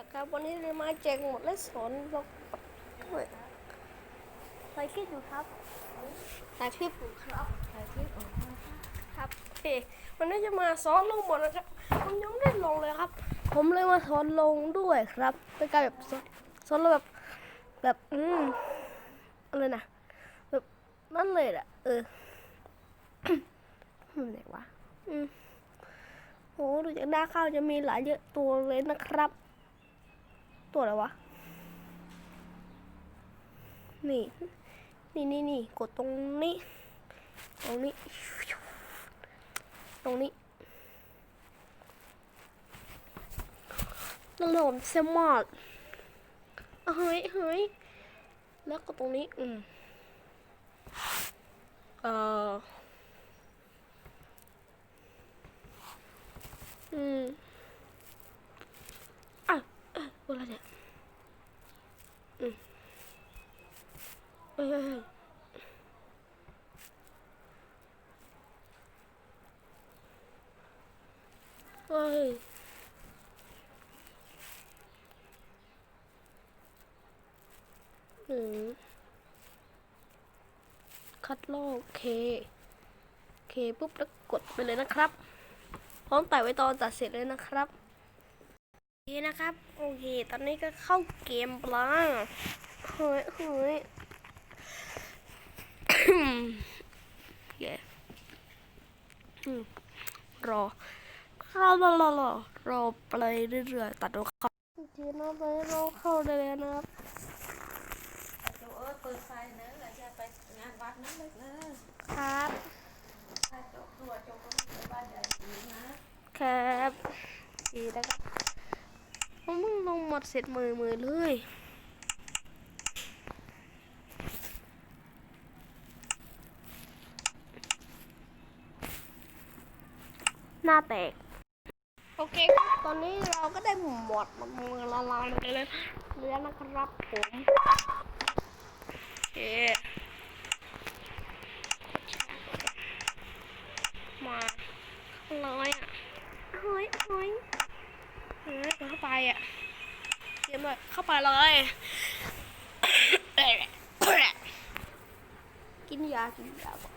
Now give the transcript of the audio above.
นะครับวันนี้เรามาแจกหมดและสอนบล็อกด้วยใส่คลิปอยู่ครับใส่คลิปอยู่ครับใส่คลิปอยู่ครับโอเควันนี้จะมาสอนลงหมดนะครับผมยังไม่ได้ลงเลยครับ ผมเลยมาสอนลงด้วยครับเป็นการแบบสอนสอนเราแบบแบบอืมอะไรนะแบบนั่นเลยแหละเออมันไหนวะอืมโหดูจากหน้าข้าวจะมีหลายเยอะตัวเลยนะครับ ตัวอะไรวะ นี่ นี่นี่นี่กดตรงนี้ ตรงนี้ ตรงนี้แล้วหลมเซมอดเฮ้ยเฮ้ยแล้วก็ตรงนี้ อืม เอ่อม อะ เอ้ยอะไรเนี่ยอืมเอ้ยเอ้ยเอ้ยเอ้ยอืมคัดลอกเคเค ปุ๊บ แล้วกดไปเลยนะครับ พร้อมแปะไว้ตอนตัดเสร็จเลยนะครับ คนะครับ โอเค ตอนนี้ก็เข้าเกมปลาเฮ้ยเฮ้ยเย้อืมรอรอรอรอรอรอไปเรื่อยๆตัดโอเข้าโอเคนะไปรอเข้าได้เลยนะครับโจเอ้ยเปิดไฟเนอะอาจจะไปงานวัดนั้นเลยเนอะครับถ้าโจตัวโจก็ไม่ไปบ้านใหญ่ดีนะครับดีนะครับ ผมเพิ่งลงหมดเสร็จมือมือเลยหน้าแตก โอเค ตอนนี้เราก็ได้หมดมือละลายไปเลยเรือนะครับผม โอเค มาข้างน้อยอะเฮ้ยเฮ้ย เข้าไปอะเยี่ยมเลยเข้าไปเลยกินยากินยาก่อน